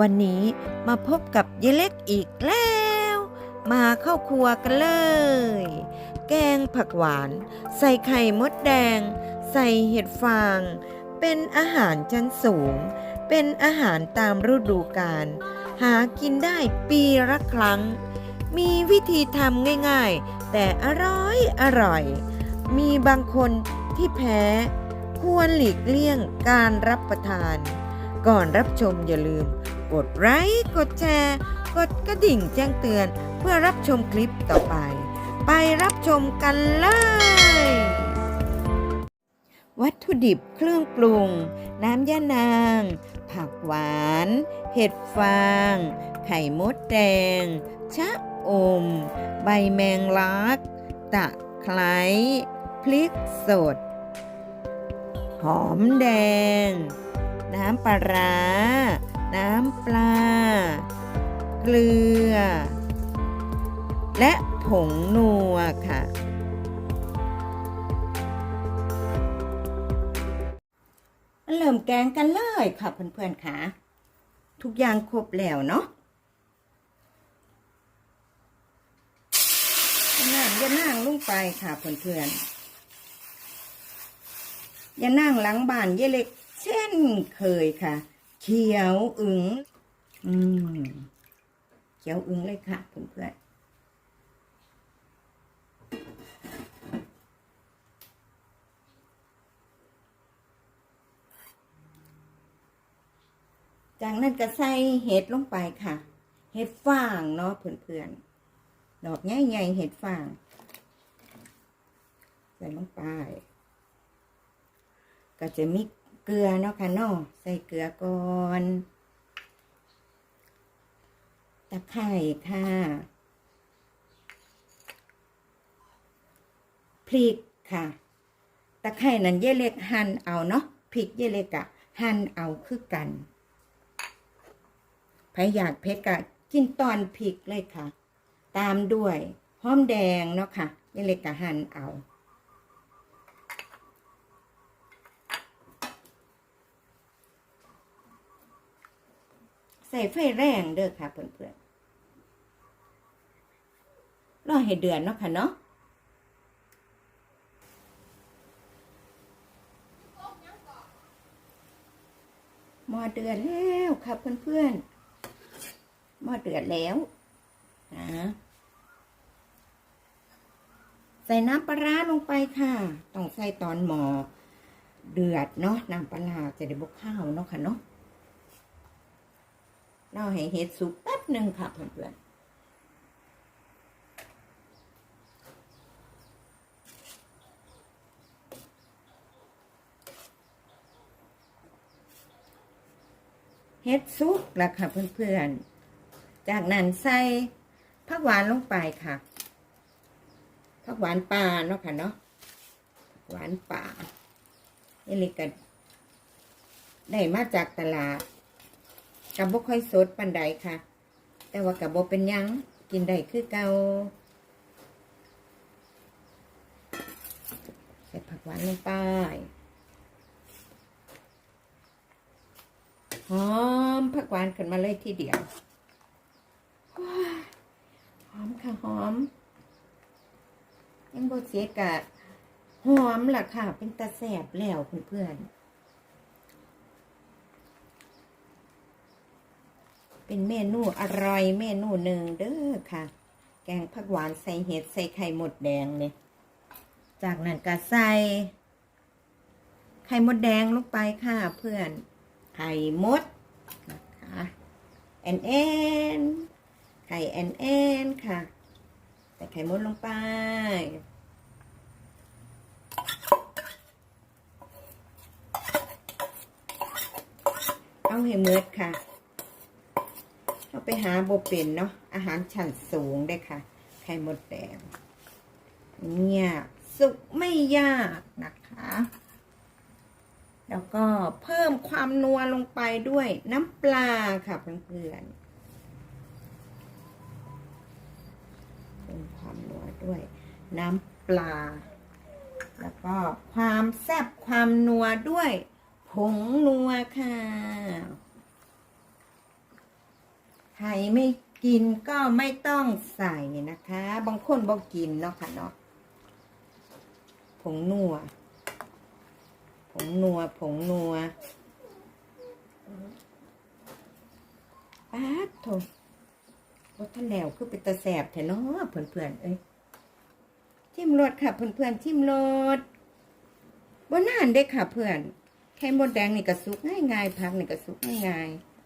วันนี้มาพบกับเยเล็กอีกแล้ว มาเข้าครัวกันเลย แกงผักหวาน ใส่ไข่มดแดง ใส่เห็ดฟาง เป็นอาหารชั้นสูง เป็นอาหารตามฤดูกาลหากินได้ปีละครั้ง มีวิธีทำง่ายๆ แต่อร่อยอร่อย มีบางคนที่แพ้ ควรหลีกเลี่ยงการรับประทาน ก่อนรับชมอย่าลืม กดไลค์กดแชร์ กดกระดิ่งแจ้งเตือน เพื่อรับชมคลิปต่อไป ไปรับชมกันเลย วัตถุดิบเครื่องปรุง น้ำย่านาง ผักหวาน เห็ดฟาง ไข่มดแดง ชะอม ใบแมงลัก ตะไคร้พริกสด หอมแดง น้ำปลาร้า น้ำปลา เกลือ และผงนัวค่ะ เริ่มแกงกันเลยค่ะเพื่อนๆค่ะ ทุกอย่างครบแล้วเนาะอย่านั่งอย่านั่งลงไปค่ะเพื่อนๆอย่านั่งหลังบ้านเยเล็กเช่นเคยค่ะ ขียวอึงอืมเขียวอึงเลยค่ะเพื่อนๆจากนั้นก็ใส่เห็ดลงไปค่ะ เห็ดฟางเนาะเพื่อนๆ ดอกใหญ่ๆเห็ดฟาง ใส่ลงไป ก็จะมี เกลือเนาะค่ะเนาะใส่เกลือก่อนตะไคร่ค่ะพริกค่ะตะไคร่นั้นเย่เล็กหั่นเอาเนาะพริกเย่เล็กอะหั่นเอาคือกันใครอยากเผ็ดก็กินตอนพริกเลยค่ะ ตามด้วยหอมแดงเนาะค่ะนี่เล็กกะหั่นเอา ส่ไฟแรงเด้อค่ะเพื่อนๆรอให้เดือนเนาะค่ะเนาะหม้อเดือดแล้วค่ะเพื่อนๆหม้อเดือดแล้วนะใส่น้ำปลาร้าลงไปค่ะ ต้องใส่ตอนหมอเดือดเนาะน้ำปลาร้าจะได้บกข้าวเนาะค่ะเนาะ เราให้เห็ดสุกแป๊บหนึ่งค่ะเพื่อนๆเห็ดสุกแล้วค่ะเพื่อนๆ จากนั้นใส่ผักหวานลงไปค่ะผักหวานป่าเนาะค่ะเนาะหวานป่านี่เลยกันได้มาจากตลาด กับบ่ค่อยสดปันใดค่ะ แต่ว่ากับบ่เป็นยังกินได้คือเกาใส่ผักหวานลงไปหอมผักหวานขึ้นมาเลยทีเดียวหอมค่ะหอม ยังบเสียกะหอมล่ะค่ะ เป็นตาแสบแล้วเพื่อนๆ เป็นเมนูอร่อยเมนูหนึ่งเด้อค่ะ แกงผักหวานใส่เห็ดใส่ไข่มดแดงเนี่ยจากนั้นก็ใส่ไข่มดแดงลงไปค่ะเพื่อน ไข่มดนะคะแอนแอนไข่แอนแอนค่ะใส่ไข่มดลงไป เอาให้มืดค่ะ เอาไปหาโบเป็นเนาะอาหารชั้นสูงได้ค่ะ ไข่มดแดงเนี่ยสุกไม่ยากนะคะ แล้วก็เพิ่มความนัวลงไปด้วยน้ำปลาค่ะเพื่อนๆเพิ่มความนัวด้วยน้ำปลา แล้วก็ความแซ่บความนัวด้วยผงนัวค่ะ ใครไม่กินก็ไม่ต้องใส่นะคะ บางคนบอกกินเนาะค่ะเนาะผงนัว ผงนัว ผงนัวป๊าดโถว่าท่านแล้วคือเป็นตาแสบแท้เนาะเพื่อนๆเอ้ยทิมรสค่ะเพื่อนๆทิมรสบนนานได้ค่ะเพื่อนไข่มดแดงนี่กระซุกง่ายๆพักนี่กระซุกง่ายๆ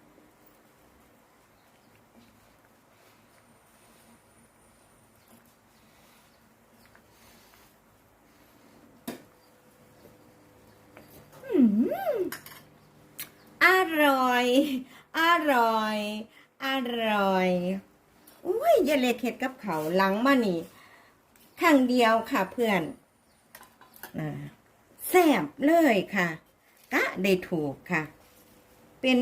อร่ อยอร่อยอร่อยอุ้ยยาเล็กเห็ดกับเขาหลังมานี่ครั้งเดียวค่ะเพื่อนอแซ่บเลยค่ะ กะได้ถูกค่ะ เป็น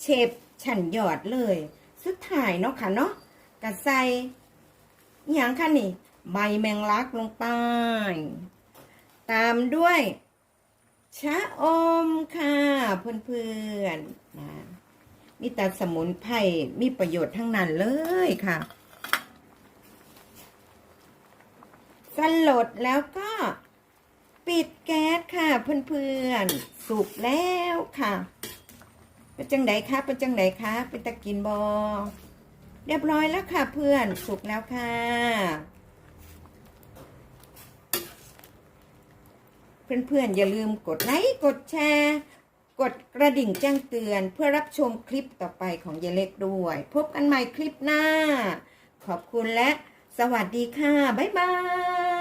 เชฟฉันยอดเลย สุดท้ายเนาะค่ะเนาะกะใส่อหย่างค่ะนี่ ใบแมงลักลงไป ตามด้วย ชะอมค่ะเพื่อนๆนะมีแต่สมุนไพรมีประโยชน์ทั้งนั้นเลยค่ะสลดแล้วก็ปิดแก๊สค่ะเพื่อนๆสุกแล้วค่ะเป็นจังไดคะเป็นจังไดคะเป็นตะกินบอเรียบร้อยแล้วค่ะเพื่อนสุกแล้วค่ะ เพื่อนๆ อย่าลืมกดไลค์กดแชร์ กดกระดิ่งแจ้งเตือน เพื่อรับชมคลิปต่อไปของเยเล็กด้วย พบกันใหม่คลิปหน้า ขอบคุณและ สวัสดีค่ะ บ๊ายบาย